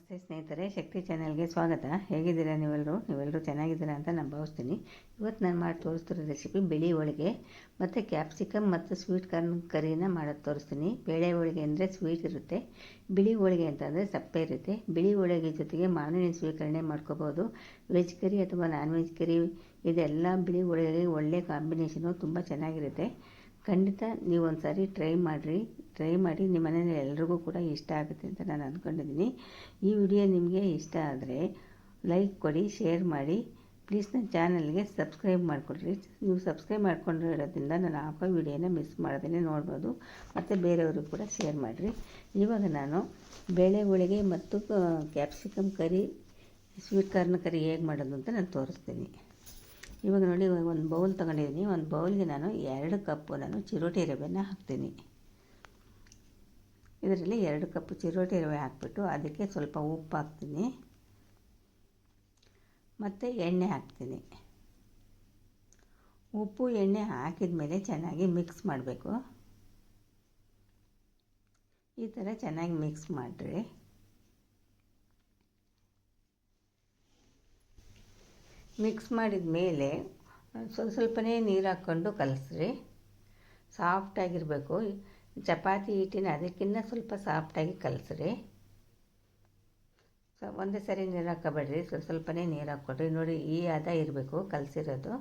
ನಮಸ್ತೆ ಸ್ನೇಹಿತರೆ, ಶಕ್ತಿ ಚಾನೆಲ್ಗೆ ಸ್ವಾಗತ. ಹೇಗಿದ್ದೀರಾ ನೀವೆಲ್ಲರೂ ನೀವೆಲ್ಲರೂ ಚೆನ್ನಾಗಿದ್ದೀರಾ ಅಂತ ನಾನು ಭಾವಿಸ್ತೀನಿ. ಇವತ್ತು ನಾನು ಮಾಡಿ ತೋರಿಸ್ತಿರೋ ರೆಸಿಪಿ ಬಿಳಿ ಹೋಳಿಗೆ ಮತ್ತು ಕ್ಯಾಪ್ಸಿಕಮ್ ಮತ್ತು ಸ್ವೀಟ್ ಕಾರ್ನ್ ಕರಿನ ಮಾಡೋದು ತೋರಿಸ್ತೀನಿ. ಬೇಳೆ ಹೋಳಿಗೆ ಅಂದರೆ ಸ್ವೀಟ್ ಇರುತ್ತೆ. ಬಿಳಿ ಹೋಳಿಗೆ ಅಂತಂದರೆ ಸಪ್ಪೆ ಇರುತ್ತೆ. ಬಿಳಿ ಹೋಳಿಗೆ ಜೊತೆಗೆ ಮಾವಿನ ಸ್ವೀಕರಣೆ ಮಾಡ್ಕೋಬೋದು. ವೆಜ್ ಕರಿ ಅಥವಾ ನಾನ್ ವೆಜ್ ಕರಿ, ಇದೆಲ್ಲ ಬಿಳಿ ಹೋಳಿಗೆಗೆ ಒಳ್ಳೆ ಕಾಂಬಿನೇಷನು, ತುಂಬ ಚೆನ್ನಾಗಿರುತ್ತೆ. ಖಂಡಿತ ನೀವು ಒಂದು ಸಾರಿ ಟ್ರೈ ಮಾಡಿರಿ. ಟ್ರೈ ಮಾಡಿ ನಿಮ್ಮ ಮನೇಲಿ ಎಲ್ರಿಗೂ ಕೂಡ ಇಷ್ಟ ಆಗುತ್ತೆ ಅಂತ ನಾನು ಅಂದ್ಕೊಂಡಿದ್ದೀನಿ ಈ ವಿಡಿಯೋ ನಿಮಗೆ ಇಷ್ಟ ಆದರೆ ಲೈಕ್ ಕೊಡಿ ಶೇರ್ ಮಾಡಿ. ಪ್ಲೀಸ್ ನನ್ನ ಚಾನಲ್ಗೆ ಸಬ್ಸ್ಕ್ರೈಬ್ ಮಾಡಿಕೊಡ್ರಿ. ನೀವು ಸಬ್ಸ್ಕ್ರೈಬ್ ಮಾಡ್ಕೊಂಡಿರೋದ್ರಿಂದ ನಾನು ಹಾಕೋ ವಿಡಿಯೋನ ಮಿಸ್ ಮಾಡೋದನ್ನೇ ನೋಡ್ಬೋದು. ಮತ್ತು ಬೇರೆಯವ್ರಿಗೂ ಕೂಡ ಶೇರ್ ಮಾಡಿರಿ. ಇವಾಗ ನಾನು ಬೇಳೆ, ಹೋಳಿಗೆ ಮತ್ತು capsicum curry sweet corn curry ಹೇಗೆ ಮಾಡೋದು ಅಂತ ನಾನು ತೋರಿಸ್ತೀನಿ. ಇವಾಗ ನೋಡಿ ಒಂದು ಬೌಲ್ ತೊಗೊಂಡಿದ್ದೀನಿ ಒಂದು ಬೌಲ್ಗೆ ನಾನು ಎರಡು ಕಪ್ಪು ನಾನು ಚಿರೋಟಿ ರವೆನ ಹಾಕ್ತೀನಿ. ಇದರಲ್ಲಿ ಎರಡು ಕಪ್ಪು ಚಿರೋಟಿ ರವೆ ಹಾಕ್ಬಿಟ್ಟು ಅದಕ್ಕೆ ಸ್ವಲ್ಪ ಉಪ್ಪು ಹಾಕ್ತೀನಿ. ಮತ್ತು ಎಣ್ಣೆ ಹಾಕ್ತೀನಿ. ಉಪ್ಪು, ಎಣ್ಣೆ ಹಾಕಿದ ಮೇಲೆ ಚೆನ್ನಾಗಿ ಮಿಕ್ಸ್ ಮಾಡಬೇಕು. ಈ ಥರ ಚೆನ್ನಾಗಿ ಮಿಕ್ಸ್ ಮಾಡಿರಿ. ಮಿಕ್ಸ್ ಮಾಡಿದ ಮೇಲೆ ಸ್ವಲ್ಪ ಸ್ವಲ್ಪನೇ ನೀರು ಹಾಕ್ಕೊಂಡು ಕಲಸ್ರಿ. ಸಾಫ್ಟಾಗಿರಬೇಕು ಚಪಾತಿ, ಹಿಟ್ಟಿನ ಅದಕ್ಕಿಂತ ಸ್ವಲ್ಪ ಸಾಫ್ಟಾಗಿ ಕಲಸ್ರಿ. ಸೊ ಒಂದೇ ಸರಿ ನೀರು ಹಾಕೋಬೇಡ್ರಿ. ಸ್ವಲ್ಪ ಸ್ವಲ್ಪನೇ ನೀರು ಹಾಕ್ಕೊಡ್ರಿ. ನೋಡಿ, ಈ ಹದ ಇರಬೇಕು ಕಲಸಿರೋದು.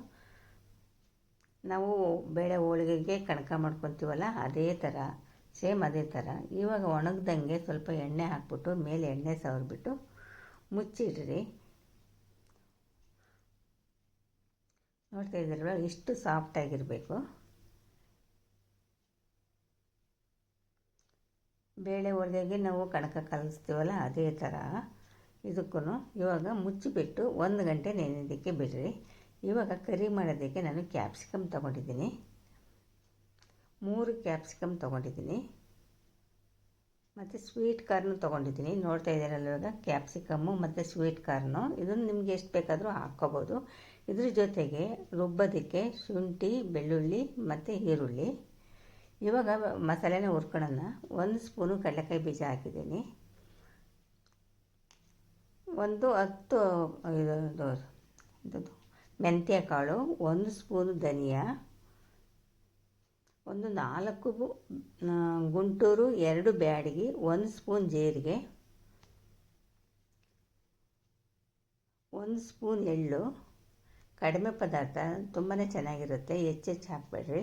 ನಾವು ಬೇಳೆ ಹೋಳಿಗೆಗೆ ಕಣಕ ಮಾಡ್ಕೊತೀವಲ್ಲ, ಅದೇ ಥರ ಸೇಮ್ ಅದೇ ಥರ ಇವಾಗ ಒಣಗ್ದಂಗೆ ಸ್ವಲ್ಪ ಎಣ್ಣೆ ಹಾಕ್ಬಿಟ್ಟು, ಮೇಲೆ ಎಣ್ಣೆ ಸವರ್ಬಿಟ್ಟು ಮುಚ್ಚಿಡ್ರಿ. ನೋಡ್ತಾ ಇಷ್ಟು ಸಾಫ್ಟಾಗಿರಬೇಕು ಬೇಳೆ ಒಡೆದಾಗೆ ನಾವು ಕಣಕ ಕಲಿಸ್ತೀವಲ್ಲ, ಅದೇ ಥರ ಇದಕ್ಕೂ ಇವಾಗ ಮುಚ್ಚಿಬಿಟ್ಟು ಒಂದು ಗಂಟೆ ನೆನೆಯೋದಕ್ಕೆ ಬಿಡ್ರಿ. ಇವಾಗ ಕರಿ ಮಾಡೋದಕ್ಕೆ ನಾನು ಕ್ಯಾಪ್ಸಿಕಮ್ ತೊಗೊಂಡಿದ್ದೀನಿ. ಮೂರು ಕ್ಯಾಪ್ಸಿಕಮ್ ತೊಗೊಂಡಿದ್ದೀನಿ. ಮತ್ತು ಸ್ವೀಟ್ ಕಾರ್ನು ತೊಗೊಂಡಿದ್ದೀನಿ. ನೋಡ್ತಾ ಇದ್ದೀರಲ್ಲ ಇವಾಗ? ಕ್ಯಾಪ್ಸಿಕಮ್ಮು ಮತ್ತು ಸ್ವೀಟ್ ಕಾರ್ನು ಇದನ್ನು ನಿಮಗೆ ಎಷ್ಟು ಬೇಕಾದರೂ ಹಾಕ್ಕೋಬೋದು. ಇದ್ರ ಜೊತೆಗೆ ರುಬ್ಬೋದಕ್ಕೆ ಶುಂಠಿ, ಬೆಳ್ಳುಳ್ಳಿ ಮತ್ತು ಈರುಳ್ಳಿ. ಇವಾಗ ಮಸಾಲೆನ ಹುರ್ಕೊಳ್ಳೋಣ. ಒಂದು ಸ್ಪೂನು ಕಡಲೆಕಾಯಿ ಬೀಜ ಹಾಕಿದ್ದೀನಿ. ಒಂದು ಹತ್ತು ಇದು ಮೆಂತ್ಯ ಕಾಳು, ಒಂದು ಸ್ಪೂನು ಧನಿಯಾ, ಒಂದು ನಾಲ್ಕು ಗುಂಟೂರು, ಎರಡು ಬ್ಯಾಡಿಗೆ, ಒಂದು ಸ್ಪೂನ್ ಜೀರಿಗೆ, ಒಂದು ಸ್ಪೂನ್ ಎಳ್ಳು ಕಡಿಮೆ ಪದಾರ್ಥ ತುಂಬಾ ಚೆನ್ನಾಗಿರುತ್ತೆ ಹೆಚ್ಚೆಚ್ಚು ಹಾಕಬೇಡ್ರಿ.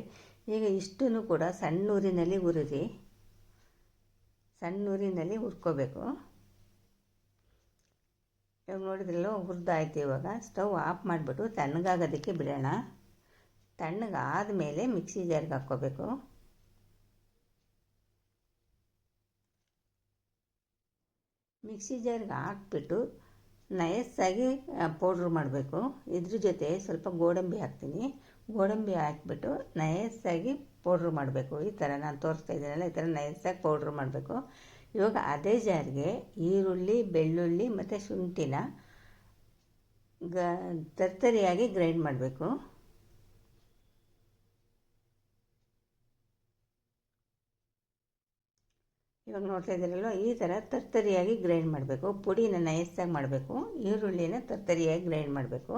ಈಗ ಇಷ್ಟನ್ನು ಕೂಡ ಸಣ್ಣ ಊರಿನಲ್ಲಿ ಹುರಿರಿ ಸಣ್ಣ ಊರಿನಲ್ಲಿ ಹುರ್ಕೋಬೇಕು. ಇವಾಗ ನೋಡಿದ್ರಲ್ಲ, ಹುರಿದಾಯ್ತು ಇವಾಗ. ಸ್ಟವ್ ಆಫ್ ಮಾಡಿಬಿಟ್ಟು ತಣ್ಣಗಾಗೋದಕ್ಕೆ ಬಿಡೋಣ. ತಣ್ಣಗಾದ ಮೇಲೆ ಮಿಕ್ಸಿ ಜಾರ್ಗೆ ಹಾಕ್ಕೋಬೇಕು. ಮಿಕ್ಸಿ ಜಾರ್ಗೆ ಹಾಕ್ಬಿಟ್ಟು ನಯಸ್ಸಾಗಿ ಪೌಡ್ರ್ ಮಾಡಬೇಕು. ಇದ್ರ ಜೊತೆ ಸ್ವಲ್ಪ ಗೋಡಂಬಿ ಹಾಕ್ತೀನಿ. ಗೋಡಂಬಿ ಹಾಕ್ಬಿಟ್ಟು ನಯಸ್ಸಾಗಿ ಪೌಡ್ರ್ ಮಾಡಬೇಕು. ಈ ಥರ ನಾನು ತೋರಿಸ್ತಾ ಇದ್ದೀನಲ್ಲ, ಈ ಥರ ನಯಸ್ಸಾಗಿ ಪೌಡ್ರ್ ಮಾಡಬೇಕು. ಇವಾಗ ಅದೇ ಜಾರಿಗೆ ಈರುಳ್ಳಿ, ಬೆಳ್ಳುಳ್ಳಿ ಮತ್ತು ಶುಂಠಿನ ಗ, ತರ್ತರಿಯಾಗಿ ಗ್ರೈಂಡ್ ಮಾಡಬೇಕು. ಇವಾಗ ನೋಡ್ತಾ ಇದ್ದೀರಲ್ವ, ಈ ಥರ ತರ್ತರಿಯಾಗಿ ಗ್ರೈಂಡ್ ಮಾಡಬೇಕು. ಪುಡಿನ ನಯಸ್ಸಾಗಿ ಮಾಡಬೇಕು. ಈರುಳ್ಳಿನ ತರ್ತರಿಯಾಗಿ ಗ್ರೈಂಡ್ ಮಾಡಬೇಕು.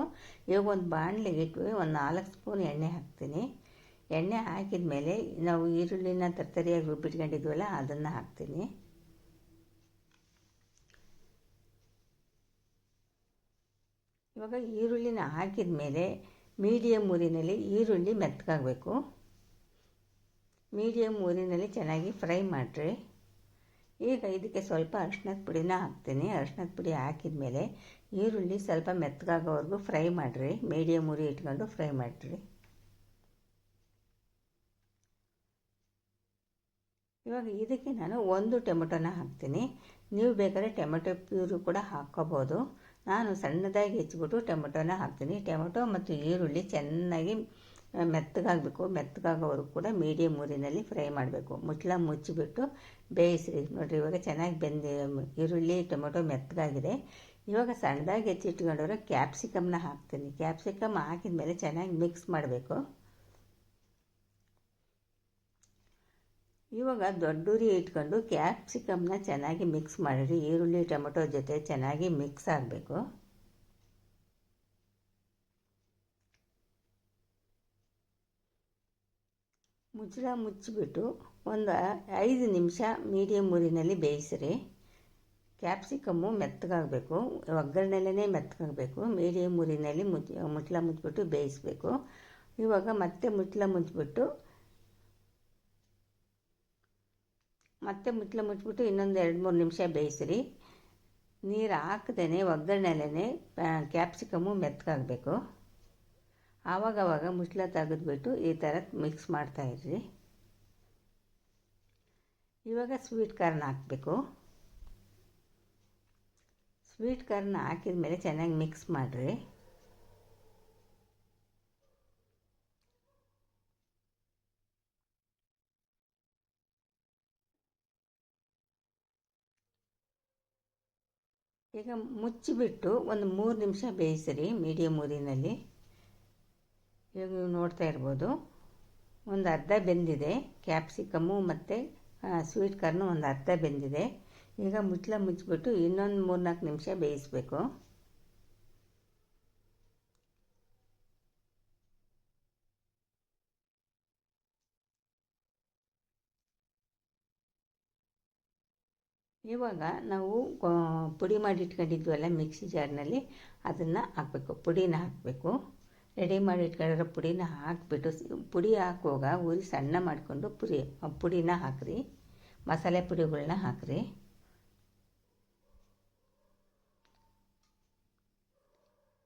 ಇವಾಗ ಒಂದು ಬಾಣಲಿಗೆ ಇಟ್ಟು ಒಂದು ನಾಲ್ಕು ಸ್ಪೂನ್ ಎಣ್ಣೆ ಹಾಕ್ತೀನಿ. ಎಣ್ಣೆ ಹಾಕಿದ ಮೇಲೆ ನಾವು ಈರುಳ್ಳಿನ ತರ್ತರಿಯಾಗಿ ರುಬ್ಬಿಟ್ಕೊಂಡಿದ್ವಲ್ಲ, ಅದನ್ನು ಹಾಕ್ತೀನಿ. ಇವಾಗ ಈರುಳ್ಳಿನ ಹಾಕಿದ ಮೇಲೆ ಮೀಡಿಯಮ್ ಊರಿನಲ್ಲಿ ಈರುಳ್ಳಿ ಮೆತ್ತಗಾಗಬೇಕು. ಮೀಡಿಯಮ್ ಊರಿನಲ್ಲಿ ಚೆನ್ನಾಗಿ ಫ್ರೈ ಮಾಡಿರಿ. ಈಗ ಇದಕ್ಕೆ ಸ್ವಲ್ಪ ಅರ್ಶಿನದ ಪುಡಿನ ಹಾಕ್ತೀನಿ. ಅರ್ಶಿನದ ಪುಡಿ ಹಾಕಿದ ಮೇಲೆ ಈರುಳ್ಳಿ ಸ್ವಲ್ಪ ಮೆತ್ತಗಾಗೋವರೆಗೂ ಫ್ರೈ ಮಾಡಿರಿ. ಮೀಡಿಯಮ್ ಉರಿ ಇಟ್ಕೊಂಡು ಫ್ರೈ ಮಾಡಿರಿ. ಇವಾಗ ಇದಕ್ಕೆ ನಾನು ಒಂದು ಟೊಮೆಟೊನ ಹಾಕ್ತೀನಿ. ನೀವು ಬೇಕಾದ್ರೆ ಟೊಮೆಟೊ ಪ್ಯೂರು ಕೂಡ ಹಾಕ್ಕೋಬೋದು. ನಾನು ಸಣ್ಣದಾಗಿ ಹೆಚ್ಚಿಬಿಟ್ಟು ಟೊಮೆಟೊನ ಹಾಕ್ತೀನಿ. ಟೊಮೆಟೊ ಮತ್ತು ಈರುಳ್ಳಿ ಚೆನ್ನಾಗಿ ಮೆತ್ತಗಾಗಬೇಕು. ಮೆತ್ತಗಾಗೋವರೆಗೂ ಕೂಡ ಮೀಡಿಯಮ್ ಊರಿನಲ್ಲಿ ಫ್ರೈ ಮಾಡಬೇಕು. ಮುಚ್ಚಳ ಮುಚ್ಚಿಬಿಟ್ಟು ಬೇಯಿಸ್ರಿ. ನೋಡಿರಿ, ಇವಾಗ ಚೆನ್ನಾಗಿ ಬೆಂದಿ, ಈರುಳ್ಳಿ, ಟೊಮೊಟೊ ಮೆತ್ತಗಾಗಿದೆ. ಇವಾಗ ಸಣ್ಣದಾಗಿ ಹೆಚ್ಚಿಟ್ಕೊಂಡಿರೋ ಕ್ಯಾಪ್ಸಿಕಮ್ನ ಹಾಕ್ತೀನಿ. ಕ್ಯಾಪ್ಸಿಕಮ್ ಹಾಕಿದ ಮೇಲೆ ಚೆನ್ನಾಗಿ ಮಿಕ್ಸ್ ಮಾಡಬೇಕು. ಇವಾಗ ದೊಡ್ಡೂರಿ ಇಟ್ಕೊಂಡು ಕ್ಯಾಪ್ಸಿಕಮ್ನ ಚೆನ್ನಾಗಿ ಮಿಕ್ಸ್ ಮಾಡಿರಿ. ಈರುಳ್ಳಿ, ಟೊಮೊಟೊ ಜೊತೆ ಚೆನ್ನಾಗಿ ಮಿಕ್ಸ್ ಆಗಬೇಕು. ಮುಚ್ಚಳ ಮುಚ್ಚಿಬಿಟ್ಟು ಒಂದು ಐದು ನಿಮಿಷ ಮೀಡಿಯಮ್ ಊರಿನಲ್ಲಿ ಬೇಯಿಸಿರಿ. ಕ್ಯಾಪ್ಸಿಕಮ್ಮು ಮೆತ್ತಗಾಗಬೇಕು. ಒಗ್ಗರಣೆಲೇ ಮೆತ್ತಗಾಗಬೇಕು. ಮೀಡಿಯಮ್ ಊರಿನಲ್ಲಿ ಮುಚ್ಚಿ, ಮುಚ್ಚಳ ಮುಚ್ಚಿಬಿಟ್ಟು ಬೇಯಿಸಬೇಕು. ಇವಾಗ ಮತ್ತೆ ಮುಚ್ಚಳ ಮುಚ್ಚಿಬಿಟ್ಟು, ಮತ್ತೆ ಮುಚ್ಚಳ ಮುಚ್ಚಿಬಿಟ್ಟು ಇನ್ನೊಂದು ಎರಡು ಮೂರು ನಿಮಿಷ ಬೇಯಿಸಿರಿ. ನೀರು ಹಾಕ್ದೇ ಒಗ್ಗರಣೆಲೇ ಕ್ಯಾಪ್ಸಿಕಮ್ಮು ಮೆತ್ತಗಾಗಬೇಕು. ಆವಾಗವಾಗ ಮುಚ್ಚಳ ತೆಗೆದ್ಬಿಟ್ಟು ಈ ಥರ ಮಿಕ್ಸ್ ಮಾಡ್ತಾಯಿರ್ರಿ ಇವಾಗ ಸ್ವೀಟ್ ಕಾರ್ನ್ ಹಾಕಬೇಕು. ಸ್ವೀಟ್ ಕಾರ್ನ್ ಹಾಕಿದ ಮೇಲೆ ಚೆನ್ನಾಗಿ ಮಿಕ್ಸ್ ಮಾಡಿರಿ. ಈಗ ಮುಚ್ಚಿಬಿಟ್ಟು ಒಂದು ಮೂರು ನಿಮಿಷ ಬೇಯಿಸಿರಿ ಮೀಡಿಯಮ್ ಊರಿನಲ್ಲಿ. ಇವಾಗ ನೀವು ನೋಡ್ತಾ ಇರ್ಬೋದು, ಒಂದು ಅರ್ಧ ಬೆಂದಿದೆ ಕ್ಯಾಪ್ಸಿಕಮ್ಮು ಮತ್ತು ಸ್ವೀಟ್ ಕಾರ್ನು ಒಂದು ಅರ್ಧ ಬೆಂದಿದೆ. ಈಗ ಮುಚ್ಚಳ ಮುಚ್ಚಿಬಿಟ್ಟು ಇನ್ನೊಂದು ಮೂರು ನಾಲ್ಕು ನಿಮಿಷ ಬೇಯಿಸಬೇಕು. ಇವಾಗ ನಾವು ಪುಡಿ ಮಾಡಿ ಇಟ್ಕೊಂಡಿದ್ವಲ್ಲ ಮಿಕ್ಸಿ ಜಾರ್ನಲ್ಲಿ, ಅದನ್ನು ಹಾಕಬೇಕು, ಪುಡಿನ ಹಾಕಬೇಕು. ರೆಡಿ ಮಾಡಿ ಇಟ್ಕೊಂಡಿರೋ ಪುಡಿನ ಹಾಕಿಬಿಟ್ಟು ಪುಡಿ ಹಾಕುವಾಗ ಉರಿ ಸಣ್ಣ ಮಾಡಿಕೊಂಡು ಪುರಿ ಪುಡಿನ ಹಾಕಿರಿ. ಮಸಾಲೆ ಪುಡಿಗಳನ್ನ ಹಾಕಿರಿ.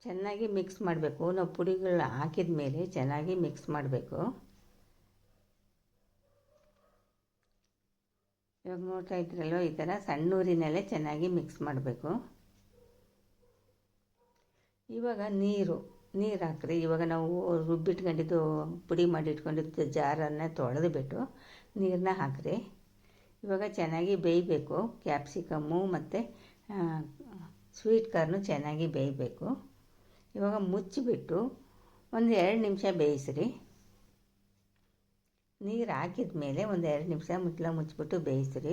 ಚೆನ್ನಾಗಿ ಮಿಕ್ಸ್ ಮಾಡಬೇಕು. ನಾವು ಪುಡಿಗಳನ್ನ ಹಾಕಿದ ಮೇಲೆ ಚೆನ್ನಾಗಿ ಮಿಕ್ಸ್ ಮಾಡಬೇಕು. ಇವಾಗ ನೋಡ್ತಾ ಇದ್ರಲ್ವ, ಈ ಥರ ಸಣ್ಣ ಊರಿನಲ್ಲೇ ಚೆನ್ನಾಗಿ ಮಿಕ್ಸ್ ಮಾಡಬೇಕು. ಇವಾಗ ನೀರು. ನೀರು ಹಾಕ್ರಿ. ಇವಾಗ ನಾವು ರುಬ್ಬಿಟ್ಕೊಂಡಿದ್ದು ಪುಡಿ ಮಾಡಿ ಜಾರನ್ನು ತೊಳೆದು ಬಿಟ್ಟು ನೀರನ್ನ ಹಾಕಿರಿ. ಇವಾಗ ಚೆನ್ನಾಗಿ ಬೇಯಬೇಕು. ಕ್ಯಾಪ್ಸಿಕಮ್ಮು ಮತ್ತು ಸ್ವೀಟ್ ಕಾರ್ನು ಚೆನ್ನಾಗಿ ಬೇಯಬೇಕು. ಇವಾಗ ಮುಚ್ಚಿಬಿಟ್ಟು ಒಂದು ಎರಡು ನಿಮಿಷ ಬೇಯಿಸ್ರಿ. ನೀರು ಹಾಕಿದ ಮೇಲೆ ಒಂದು ಎರಡು ನಿಮಿಷ ಮುಚ್ಚಲ ಮುಚ್ಚಿಬಿಟ್ಟು ಬೇಯಿಸ್ರಿ.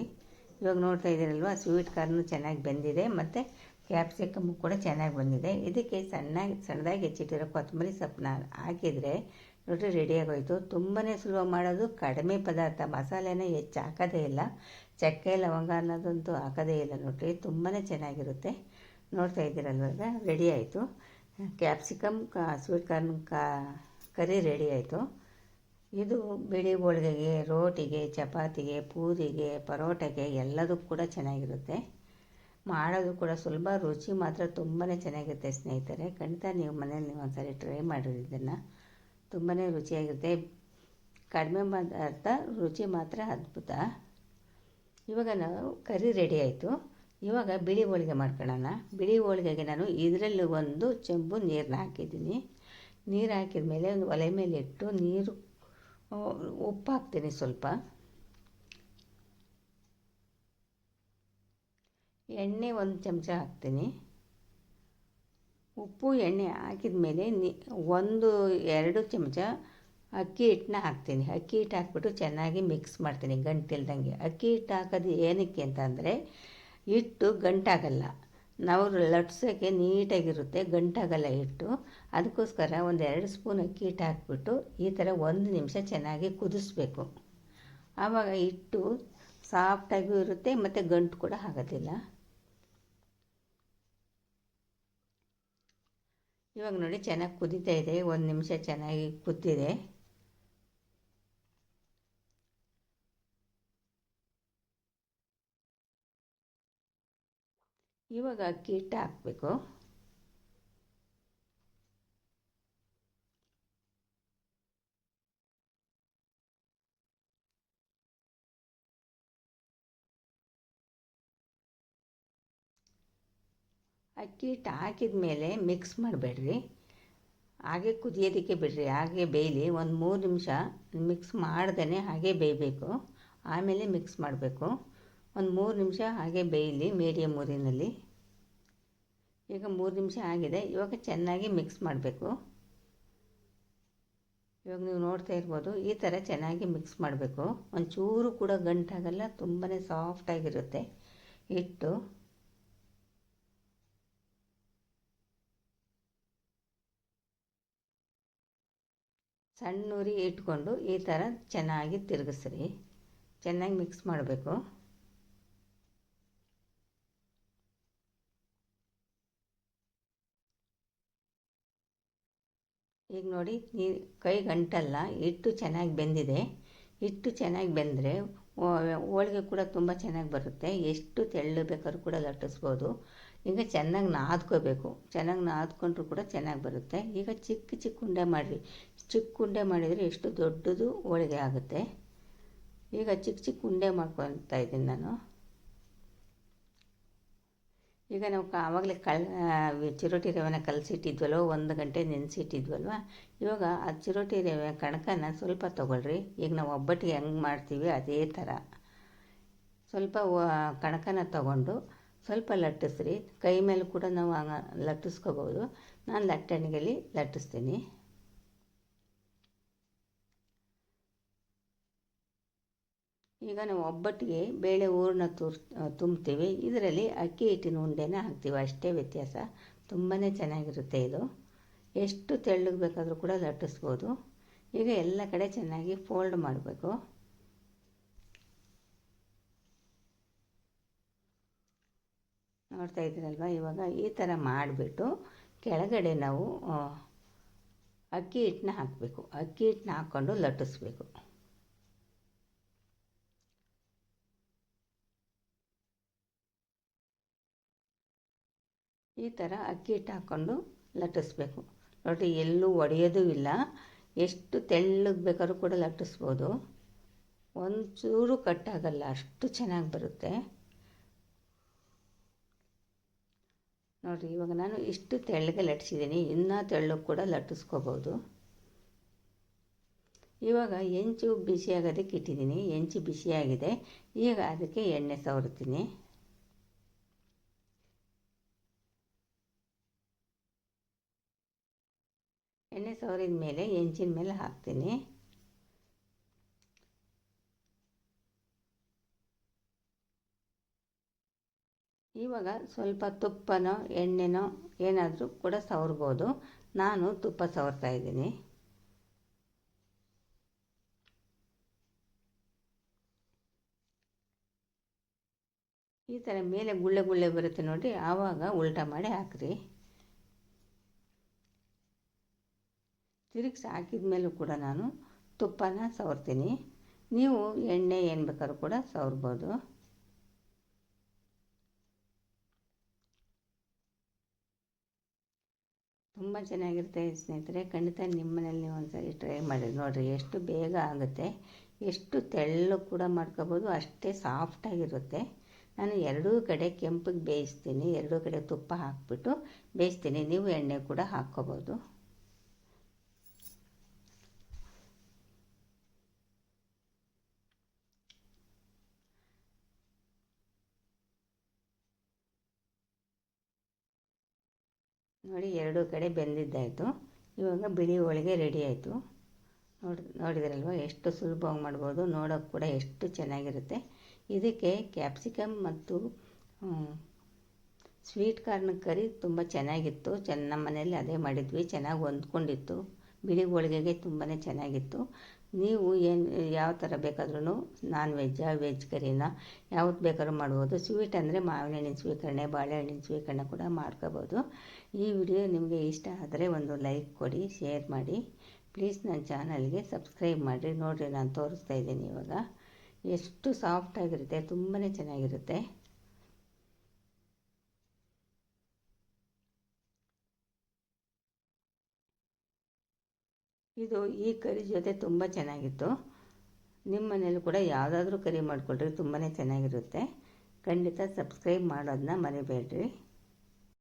ಇವಾಗ ನೋಡ್ತಾ ಇದ್ದೀರಲ್ವ, ಸ್ವೀಟ್ ಕಾರ್ನು ಚೆನ್ನಾಗಿ ಬೆಂದಿದೆ. ಮತ್ತು ಕ್ಯಾಪ್ಸಿಕಮ್ಮು ಕೂಡ ಚೆನ್ನಾಗಿ ಬಂದಿದೆ. ಇದಕ್ಕೆ ಸಣ್ಣ ಸಣ್ಣದಾಗಿ ಹೆಚ್ಚಿಟ್ಟಿರೋ ಕೊತ್ತಂಬರಿ ಸೊಪ್ಪನ್ನ ಹಾಕಿದರೆ ನೋಡಿರಿ ರೆಡಿಯಾಗೋಯಿತು ತುಂಬಾ ಸುಲಭ ಮಾಡೋದು. ಕಡಿಮೆ ಪದಾರ್ಥ ಮಸಾಲೆನ ಹೆಚ್ಚು ಹಾಕೋದೇ ಇಲ್ಲ. ಚಕ್ಕೆ, ಲವಂಗ ಅನ್ನೋದಂತೂ ಹಾಕೋದೇ ಇಲ್ಲ ನೋಡಿರಿ. ತುಂಬಾ ಚೆನ್ನಾಗಿರುತ್ತೆ. ನೋಡ್ತಾ ಇದ್ದೀರಲ್ವಾಗ ರೆಡಿ ಆಯಿತು. ಕ್ಯಾಪ್ಸಿಕಮ್ ಕಾ ಸ್ವೀಟ್ ಕಾರ್ನ್ ಕಾ ಕರಿ ರೆಡಿ ಆಯಿತು. ಇದು ಬಿಳಿ ಹೋಳಿಗೆಗೆ, ರೋಟಿಗೆ, ಚಪಾತಿಗೆ, ಪೂರಿಗೆ, ಪರೋಟಗೆ ಎಲ್ಲದಕ್ಕೂ ಕೂಡ ಚೆನ್ನಾಗಿರುತ್ತೆ. ಮಾಡೋದು ಕೂಡ ಸುಲಭ ರುಚಿ ಮಾತ್ರ ತುಂಬಾ ಚೆನ್ನಾಗಿರುತ್ತೆ ಸ್ನೇಹಿತರೆ. ಖಂಡಿತ ನೀವು ಮನೇಲಿ ನೀವು ಟ್ರೈ ಮಾಡಿರಿ ಇದನ್ನು. ತುಂಬಾ ರುಚಿಯಾಗಿರುತ್ತೆ. ಕಡಿಮೆ ಪದಾರ್ಥ, ರುಚಿ ಮಾತ್ರ ಅದ್ಭುತ. ಇವಾಗ ನಾವು ಕರಿ ರೆಡಿ ಆಯಿತು. ಇವಾಗ ಬಿಳಿ ಹೋಳಿಗೆ ಮಾಡ್ಕೊಳ್ಳೋಣ. ಬಿಳಿ ಹೋಳಿಗೆಗೆ ನಾನು ಇದರಲ್ಲಿ ಒಂದು ಚೆಂಬು ನೀರನ್ನ ಹಾಕಿದ್ದೀನಿ. ನೀರು ಹಾಕಿದ ಮೇಲೆ ಒಂದು ಒಲೆ ಮೇಲೆ ಇಟ್ಟು ನೀರು ಉಪ್ಪು ಹಾಕ್ತೀನಿ ಸ್ವಲ್ಪ. ಎಣ್ಣೆ ಒಂದು ಚಮಚ ಹಾಕ್ತೀನಿ. ಉಪ್ಪು, ಎಣ್ಣೆ ಹಾಕಿದ ಮೇಲೆ ನಿ, ಒಂದು, ಎರಡು ಚಮಚ ಅಕ್ಕಿ ಹಿಟ್ಟನ್ನ ಹಾಕ್ತೀನಿ. ಅಕ್ಕಿ ಹಿಟ್ಟು ಹಾಕ್ಬಿಟ್ಟು ಚೆನ್ನಾಗಿ ಮಿಕ್ಸ್ ಮಾಡ್ತೀನಿ ಗಂಟಿಲ್ದಂಗೆ ಅಕ್ಕಿ ಹಿಟ್ಟು ಹಾಕೋದು ಏನಕ್ಕೆ ಅಂತಂದರೆ ಹಿಟ್ಟು ಗಂಟಾಗಲ್ಲ. ನಾವು ಲಟ್ಸೋಕ್ಕೆ ನೀಟಾಗಿರುತ್ತೆ, ಗಂಟಾಗಲ್ಲ ಹಿಟ್ಟು. ಅದಕ್ಕೋಸ್ಕರ ಒಂದು ಎರಡು ಸ್ಪೂನ್ ಅಕ್ಕಿ ಹಿಟ್ಟು ಹಾಕ್ಬಿಟ್ಟು ಈ ಥರ ಒಂದು ನಿಮಿಷ ಚೆನ್ನಾಗಿ ಕುದಿಸ್ಬೇಕು. ಆವಾಗ ಹಿಟ್ಟು ಸಾಫ್ಟಾಗೂ ಇರುತ್ತೆ, ಮತ್ತು ಗಂಟು ಕೂಡ ಆಗೋದಿಲ್ಲ. ಇವಾಗ ನೋಡಿ ಚೆನ್ನಾಗಿ ಕುದೀತಾ ಇದೆ ಒಂದು ನಿಮಿಷ ಚೆನ್ನಾಗಿ ಕುದ್ದಿದೆ. ಇವಾಗ ಅಕ್ಕಿ ಹಿಟ್ಟು ಹಾಕಬೇಕು. ಅಕ್ಕಿ ಹಿಟ್ಟು ಹಾಕಿದ ಮೇಲೆ ಮಿಕ್ಸ್ ಮಾಡಬೇಡ್ರಿ. ಹಾಗೆ ಕುದಿಯೋದಕ್ಕೆ ಬಿಡ್ರಿ, ಹಾಗೆ ಬೇಯಲಿ ಒಂದು ಮೂರು ನಿಮಿಷ ಮಿಕ್ಸ್ ಮಾಡ್ದೇ ಹಾಗೆ ಬೇಯಬೇಕು. ಆಮೇಲೆ ಮಿಕ್ಸ್ ಮಾಡಬೇಕು. ಒಂದು ಮೂರು ನಿಮಿಷ ಹಾಗೆ ಬೇಯಲಿ ಮೀಡಿಯಮ್ ಊರಿನಲ್ಲಿ. ಈಗ ಮೂರು ನಿಮಿಷ ಆಗಿದೆ, ಇವಾಗ ಚೆನ್ನಾಗಿ ಮಿಕ್ಸ್ ಮಾಡಬೇಕು. ಇವಾಗ ನೀವು ನೋಡ್ತಾ ಇರ್ಬೋದು, ಈ ಥರ ಚೆನ್ನಾಗಿ ಮಿಕ್ಸ್ ಮಾಡಬೇಕು. ಒಂಚೂರು ಕೂಡ ಗಂಟಾಗಲ್ಲ ತುಂಬಾ ಸಾಫ್ಟಾಗಿರುತ್ತೆ ಹಿಟ್ಟು. ಸಣ್ಣ ಉರಿ ಇಟ್ಕೊಂಡು ಈ ಥರ ಚೆನ್ನಾಗಿ ತಿರುಗಿಸ್ರಿ. ಚೆನ್ನಾಗಿ ಮಿಕ್ಸ್ ಮಾಡಬೇಕು. ಈಗ ನೋಡಿ, ನೀ ಕೈ ಗಂಟಲ್ಲ, ಹಿಟ್ಟು ಚೆನ್ನಾಗಿ ಬೆಂದಿದೆ. ಹಿಟ್ಟು ಚೆನ್ನಾಗಿ ಬೆಂದರೆ ಹೋಳಿಗೆ ಕೂಡ ತುಂಬ ಚೆನ್ನಾಗಿ ಬರುತ್ತೆ. ಎಷ್ಟು ತೆಳ್ಳು ಬೇಕಾದ್ರೂ ಕೂಡ ಲಟ್ಟಿಸ್ಬೋದು. ಈಗ ಚೆನ್ನಾಗಿ ನಾದ್ಕೋಬೇಕು. ಚೆನ್ನಾಗಿ ನಾದ್ಕೊಂಡ್ರೂ ಕೂಡ ಚೆನ್ನಾಗಿ ಬರುತ್ತೆ. ಈಗ ಚಿಕ್ಕ ಚಿಕ್ಕ ಉಂಡೆ ಮಾಡಿರಿ. ಚಿಕ್ಕ ಉಂಡೆ ಮಾಡಿದರೆ ಎಷ್ಟು ದೊಡ್ಡದು ಹೋಳಿಗೆ ಆಗುತ್ತೆ. ಈಗ ಚಿಕ್ಕ ಚಿಕ್ಕ ಉಂಡೆ ಮಾಡ್ಕೊತಾ ಇದ್ದೀನಿ ನಾನು. ಈಗ ನಾವು ಆವಾಗಲೇ ಕಳ್ ಚಿರೋಟಿ ರವೆನ ಕಲಸಿಟ್ಟಿದ್ವಲ್ವ? ಒಂದು ಗಂಟೆ ನೆನೆಸಿಟ್ಟಿದ್ವಲ್ವ? ಇವಾಗ ಆ ಚಿರೋಟಿ ರವೆ ಕಣಕನ ಸ್ವಲ್ಪ ತೊಗೊಳ್ರಿ. ಈಗ ನಾವು ಒಬ್ಬಟ್ಟಿಗೆ ಹೆಂಗೆ ಮಾಡ್ತೀವಿ ಅದೇ ಥರ. ಸ್ವಲ್ಪ ಕಣಕನ ತಗೊಂಡು ಸ್ವಲ್ಪ ಲಟ್ಟಿಸ್ರಿ. ಕೈ ಮೇಲೆ ಕೂಡ ನಾವು ಲಟ್ಟಿಸ್ಕೋಬೋದು. ನಾನು ಲಟ್ಟಣಿಗೆಯಲ್ಲಿ ಲಟ್ಟಿಸ್ತೀನಿ. ಈಗ ನಾವು ಒಬ್ಬಟ್ಟಿಗೆ ಬೇಳೆ ಊರನ್ನ ತೂರ್, ತುಂಬ್ತೀವಿ. ಇದರಲ್ಲಿ ಅಕ್ಕಿ ಹಿಟ್ಟಿನ ಉಂಡೆನ ಹಾಕ್ತೀವಿ. ಅಷ್ಟೇ ವ್ಯತ್ಯಾಸ. ತುಂಬಾ ಚೆನ್ನಾಗಿರುತ್ತೆ ಇದು. ಎಷ್ಟು ತೆಳ್ಳಗೆ ಬೇಕಾದರೂ ಕೂಡ ಲಟ್ಟಿಸ್ಬೋದು. ಈಗ ಎಲ್ಲ ಕಡೆ ಚೆನ್ನಾಗಿ ಫೋಲ್ಡ್ ಮಾಡಬೇಕು. ನೋಡ್ತಾ ಇದ್ದೀರಲ್ವ? ಇವಾಗ ಈ ಥರ ಮಾಡಿಬಿಟ್ಟು ಕೆಳಗಡೆ ನಾವು ಅಕ್ಕಿ ಹಿಟ್ಟನ್ನ ಹಾಕಬೇಕು. ಅಕ್ಕಿ ಹಿಟ್ಟನ್ನ ಹಾಕ್ಕೊಂಡು ಲಟ್ಟಿಸ್ಬೇಕು. ಈ ಥರ ಅಕ್ಕಿ ಹಿಟ್ಟು ಹಾಕ್ಕೊಂಡು ಲಟ್ಟಿಸ್ಬೇಕು. ನೋಡಿ ಎಲ್ಲೂ ಒಡೆಯೋದೂ ಇಲ್ಲ. ಎಷ್ಟು ತೆಳ್ಳಗೆ ಬೇಕಾದ್ರೂ ಕೂಡ ಲಟ್ಟಿಸ್ಬೋದು. ಒಂಚೂರು ಕಟ್ಟಾಗಲ್ಲ ಅಷ್ಟು ಚೆನ್ನಾಗಿ ಬರುತ್ತೆ. ನೋಡಿರಿ, ಇವಾಗ ನಾನು ಇಷ್ಟು ತೆಳ್ಳಗೆ ಲಟ್ಟಿಸಿದ್ದೀನಿ, ಇನ್ನೂ ತೆಳ್ಳಗೆ ಕೂಡ ಲಟ್ಟಿಸ್ಕೋಬೋದು. ಇವಾಗ ಹೆಂಚು ಬಿಸಿಯಾಗೋದಕ್ಕೆ ಇಟ್ಟಿದ್ದೀನಿ, ಹೆಂಚು ಬಿಸಿಯಾಗಿದೆ ಈಗ ಅದಕ್ಕೆ ಎಣ್ಣೆ ಸವರ್ತೀನಿ ಎಣ್ಣೆ ಸವರಿದ ಮೇಲೆ ಹೆಂಚಿನ ಮೇಲೆ ಹಾಕ್ತೀನಿ. ಇವಾಗ ಸ್ವಲ್ಪ ತುಪ್ಪನೋ, ಎಣ್ಣೆನೋ ಏನಾದರೂ ಕೂಡ ಸವರ್ಬೋದು. ನಾನು ತುಪ್ಪ ಸವರ್ತಾ ಇದ್ದೀನಿ. ಈ ಥರ ಮೇಲೆ ಗುಳ್ಳೆ ಗುಳ್ಳೆ ಬರುತ್ತೆ ನೋಡಿ, ಆವಾಗ ಉಲ್ಟಾ ಮಾಡಿ ಹಾಕ್ರಿ. ತಿರುಗಿಸಿ ಹಾಕಿದ ಮೇಲೂ ಕೂಡ ನಾನು ತುಪ್ಪನ ಸವರ್ತೀನಿ. ನೀವು ಎಣ್ಣೆ ಏನು ಬೇಕಾದ್ರೂ ಕೂಡ ಸವರ್ಬೋದು. ತುಂಬ ಚೆನ್ನಾಗಿರುತ್ತೆ ಸ್ನೇಹಿತರೆ. ಖಂಡಿತ ನಿಮ್ಮ ಮನೇಲಿ ನೀವು ಒಂದ್ಸರಿ ಟ್ರೈ ಮಾಡಿ ನೋಡಿರಿ. ಎಷ್ಟು ಬೇಗ ಆಗುತ್ತೆ, ಎಷ್ಟು ತೆಳ್ಳು ಕೂಡ ಮಾಡ್ಕೋಬೋದು, ಅಷ್ಟೇ ಸಾಫ್ಟಾಗಿರುತ್ತೆ ನಾನು ಎರಡೂ ಕಡೆ ಕೆಂಪಿಗೆ ಬೇಯಿಸ್ತೀನಿ. ಎರಡೂ ಕಡೆ ತುಪ್ಪ ಹಾಕಿಬಿಟ್ಟು ಬೇಯಿಸ್ತೀನಿ. ನೀವು ಎಣ್ಣೆ ಕೂಡ ಹಾಕ್ಕೋಬೋದು. ನೋಡಿ ಎರಡೂ ಕಡೆ ಬೆಂದಿದ್ದಾಯಿತು. ಇವಾಗ ಬಿಳಿ ಹೋಳಿಗೆ ರೆಡಿ ಆಯಿತು. ನೋಡಿ, ನೋಡಿದ್ರಲ್ವ ಎಷ್ಟು ಸುಲಭವಾಗಿ ಮಾಡ್ಬೋದು. ನೋಡೋಕೆ ಕೂಡ ಎಷ್ಟು ಚೆನ್ನಾಗಿರುತ್ತೆ. ಇದಕ್ಕೆ ಕ್ಯಾಪ್ಸಿಕಮ್ ಮತ್ತು ಸ್ವೀಟ್ ಕಾರ್ನ್ ಕರಿ ತುಂಬ ಚೆನ್ನಾಗಿತ್ತು. ಚೆನ್ನ ನಮ್ಮ ಮನೆಯಲ್ಲಿ ಅದೇ ಮಾಡಿದ್ವಿ. ಚೆನ್ನಾಗಿ ಹೊಂದ್ಕೊಂಡಿತ್ತು. ಬಿಳಿ ಹೋಳಿಗೆಗೆ ತುಂಬಾ ಚೆನ್ನಾಗಿತ್ತು. ನೀವು ಏನು, ಯಾವ ಥರ ಬೇಕಾದ್ರೂ ನಾನ್ ವೆಜ್ಜಾ ವೆಜ್ ಕರಿನ ಯಾವ್ದು ಬೇಕಾದ್ರೂ ಮಾಡ್ಬೋದು. ಸ್ವೀಟ್ ಅಂದರೆ ಮಾವಿನ ಹಣ್ಣಿನ ಸ್ವೀಕರಣೆ ಬಾಳೆಹಣ್ಣಿನ ಸ್ವೀಕರಣೆ ಕೂಡ ಮಾಡ್ಕೋಬೋದು. ಈ ವಿಡಿಯೋ ನಿಮಗೆ ಇಷ್ಟ ಆದರೆ ಒಂದು ಲೈಕ್ ಕೊಡಿ, ಶೇರ್ ಮಾಡಿ. ಪ್ಲೀಸ್ ನನ್ನ ಚಾನಲ್ಗೆ ಸಬ್ಸ್ಕ್ರೈಬ್ ಮಾಡಿರಿ. ನೋಡಿರಿ, ನಾನು ತೋರಿಸ್ತಾ ಇದ್ದೀನಿ ಇವಾಗ. ಎಷ್ಟು ಸಾಫ್ಟಾಗಿರುತ್ತೆ ತುಂಬಾ ಚೆನ್ನಾಗಿರುತ್ತೆ. ಇದು ಈ ಕರಿ ಜೊತೆ ತುಂಬ ಚೆನ್ನಾಗಿತ್ತು. ನಿಮ್ಮ ಮನೇಲಿ ಕೂಡ ಯಾವುದಾದ್ರೂ ಕರಿ ಮಾಡಿಕೊಳ್ರಿ ತುಂಬಾ ಚೆನ್ನಾಗಿರುತ್ತೆ. ಖಂಡಿತ ಸಬ್ಸ್ಕ್ರೈಬ್ ಮಾಡೋದನ್ನ ಮರಿಬೇಡ್ರಿ.